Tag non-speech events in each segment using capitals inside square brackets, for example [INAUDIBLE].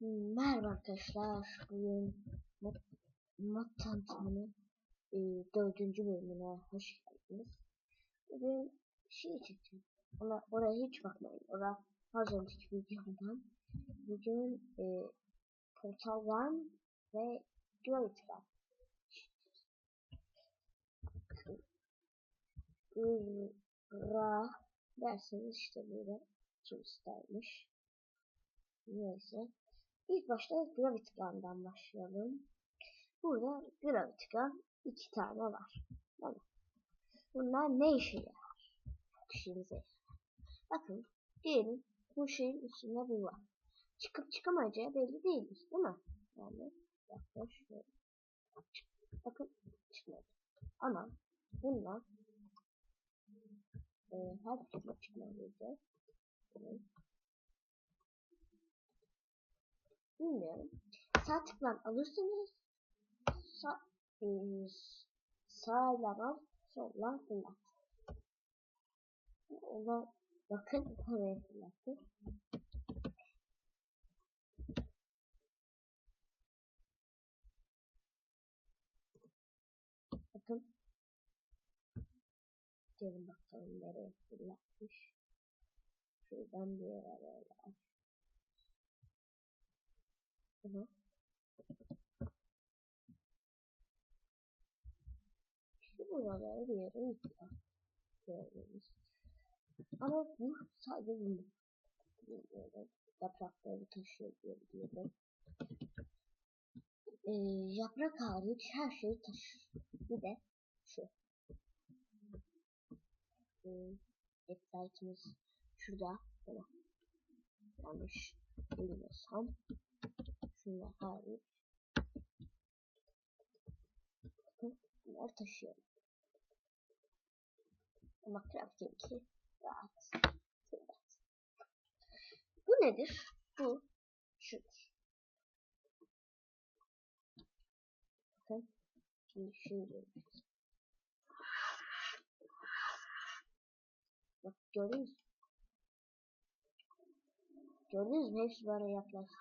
Merhaba arkadaşlar. Bugün Mod, Mod e, dördüncü bölümüne hoş geldiniz. Bugün şey çekeceğim. Ona, oraya hiç bakmayın. Orada az önceki videomdan. Bugün e, Portal One ve Gravity Run. Ra derseniz işte böyle turistlermiş. Neyse. İlk başta Gravity başlayalım. Burada Gravity iki tane var. Tamam. Bunlar ne işe yarar? Çok. Bakın diyelim bu şeyin üstünde bir var. Çıkıp çıkamayacağı belli değildir değil mi? Yani yaklaş şöyle. Bakın çıkmadı. Ama bunlar e, her türlü çıkmayacağı. Bilmiyorum. Sağ tıklan alırsınız. Sağ, e, sağla al, solla fırlat. Ona bakın oraya fırlattı. Bakın. Gelin bakalım nereye fırlatmış. Şuradan bir yere böyle Şu buralara bir yere. Gördüğünüz. Ama bu sadece bunu. Yaprakları taşıyor diye biliyorum. Ee, yaprak hariç her şeyi taşır. Bir de şu. Ee, website'imiz şurada. Tamam. Yanlış bilmiyorsam şunlar hariç bunlar taşıyorum. Ama crafting'i rahat. rahat. Bu nedir? Bu şudur. Bakın. Şimdi şunu göreceğiz. Bak gördünüz mü? Gördünüz mü? Hepsi bana yaklaştı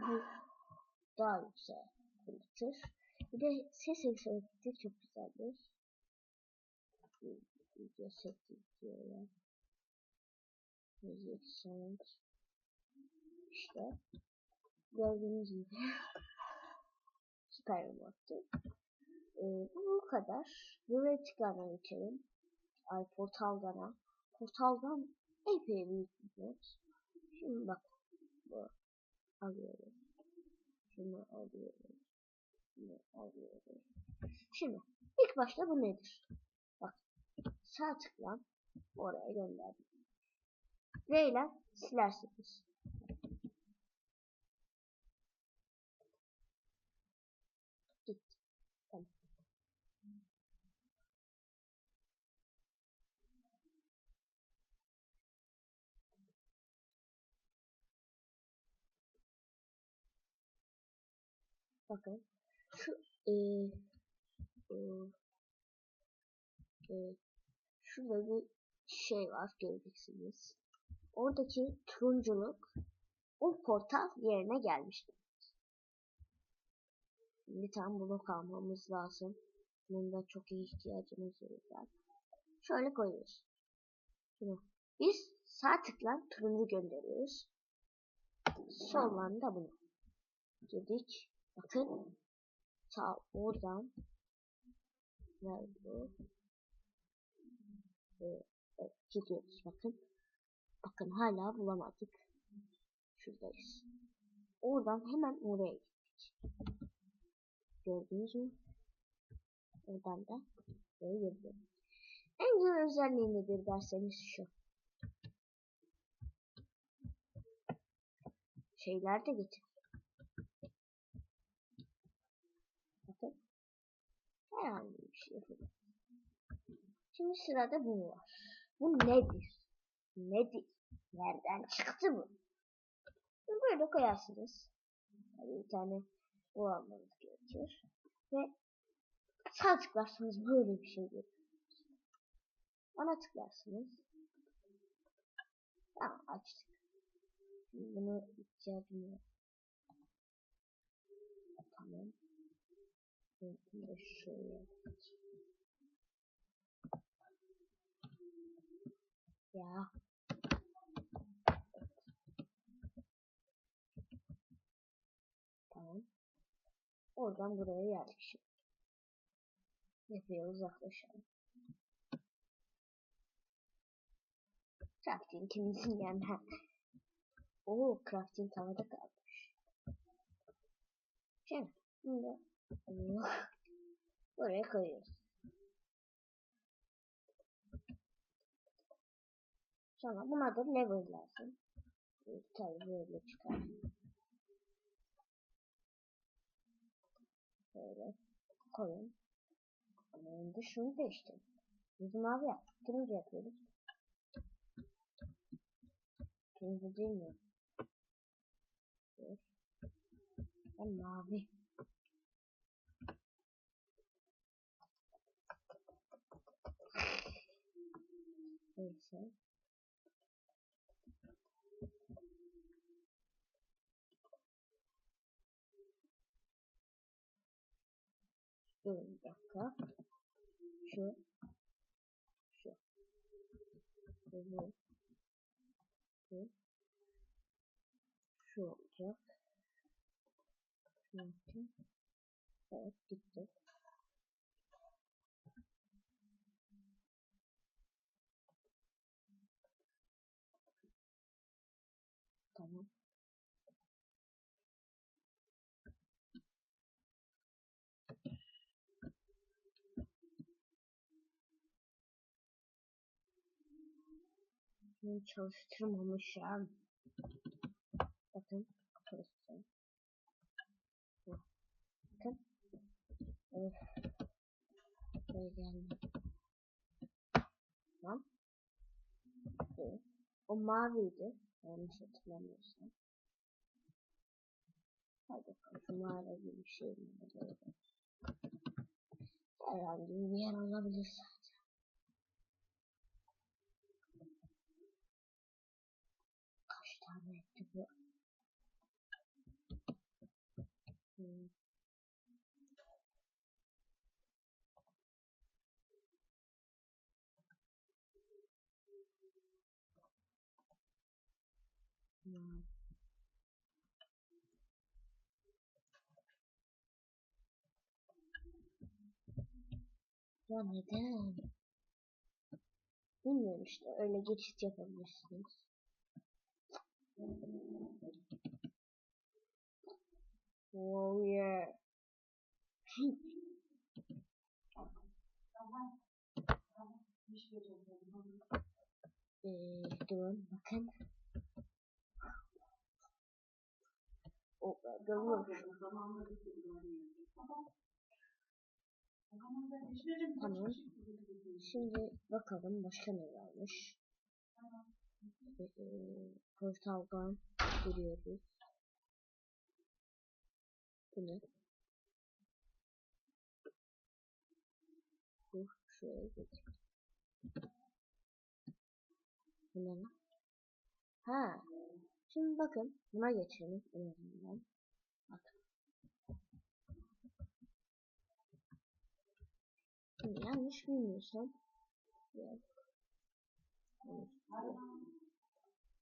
bu daha yüksek fırlatır. Bir de ses efekti çok güzeldir. Seti diyorlar. Müzik sound. İşte gördüğünüz gibi [LAUGHS] süper remote'tu. Ee, bu kadar. Buraya tıkladan geçelim. Ay portaldan. Portaldan epey büyük bir mod. Şimdi bak alıyorum. Şunu alıyorum. Şunu alıyorum. Şimdi ilk başta bu nedir? Bak sağ tıkla oraya gönderdim. V ile silersiniz. Gitti. Bakın şu e, e, e, şurada bir şey var göreceksiniz. Oradaki turunculuk o portal yerine gelmiştir. Bir tane blok almamız lazım. Bunun da çok iyi ihtiyacımız var. Şöyle koyuyoruz. Şimdi biz sağ tıkla turuncu gönderiyoruz. Soldan da bunu. Dedik. Bakın ta oradan nerede ee, evet, gidiyoruz bakın. Bakın hala bulamadık. Şuradayız. Oradan hemen oraya gittik. Gördünüz mü? Oradan da böyle girdim. En güzel özelliği nedir derseniz şu. Şeyler de getir. Herhangi bir şey. Şimdi sırada bu var. Bu nedir? Nedir? Nereden çıktı bu? Böyle koyarsınız. bir tane bu almanız gerekir. Ve sağ tıklarsınız böyle bir şey görürsünüz. Ona tıklarsınız. Tamam açtık. Bunu ihtiyacım yok. Tamam. Bunu da şöyle. Ya. Tamam. Oradan buraya geldik şimdi. Yapıya uzaklaşalım. Crafting kimizin yanına. Oo crafting havada kalmış. Şimdi bunu da buraya koyuyoruz. Sonra buna da level lazım. Tabii böyle çıkar. Böyle koyun. Ama önce şunu değiştir. Biz mavi yaptık. Turuncu yapıyoruz. Turuncu değil mi? Ben mavi. Neyse. Dur bir dakika. Şu. Şu. Bu. Bu. Şu olacak. Şu olacak. Evet gitti. Tamam. Bunu çalıştırmamışım. Bakın çalıştırın. Bakın. Öf. Böyle geldi. Tamam. Evet. O maviydi. Yanlış hatırlamıyorsam. Hadi bakalım mağara gibi bir şey mi? Herhangi bir yer olabilir Ya neden? Bilmiyorum işte öyle geçit yapabilirsiniz. Oh yeah. [LAUGHS] ee, durun bakın. O görüyor Tamam. Şimdi bakalım başka ne varmış. Ee, portaldan görüyoruz. Bu ne? Bu şuraya getir. Bu ne? Ha. Şimdi bakın buna geçelim en azından. Bakın. Şimdi yanlış bilmiyorsam.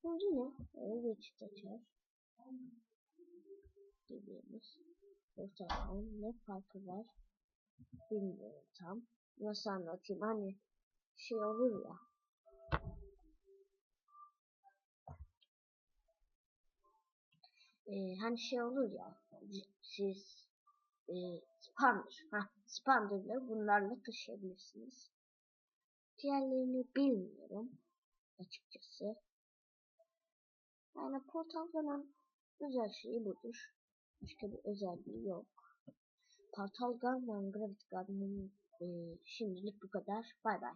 Şimdi ne? Öyle geçit açar. Dediğimiz. Portaldan ne farkı var? Bilmiyorum tam. Nasıl anlatayım? Hani şey olur ya. Ee, hani şey olur ya. Siz e, spamdır. Ha, spamdırları bunlarla taşıyabilirsiniz. Diğerlerini bilmiyorum açıkçası. Yani portalganın özel şeyi budur. Başka bir özelliği yok. Portal ve Gravity Gun'ın e, şimdilik bu kadar. Bay bay.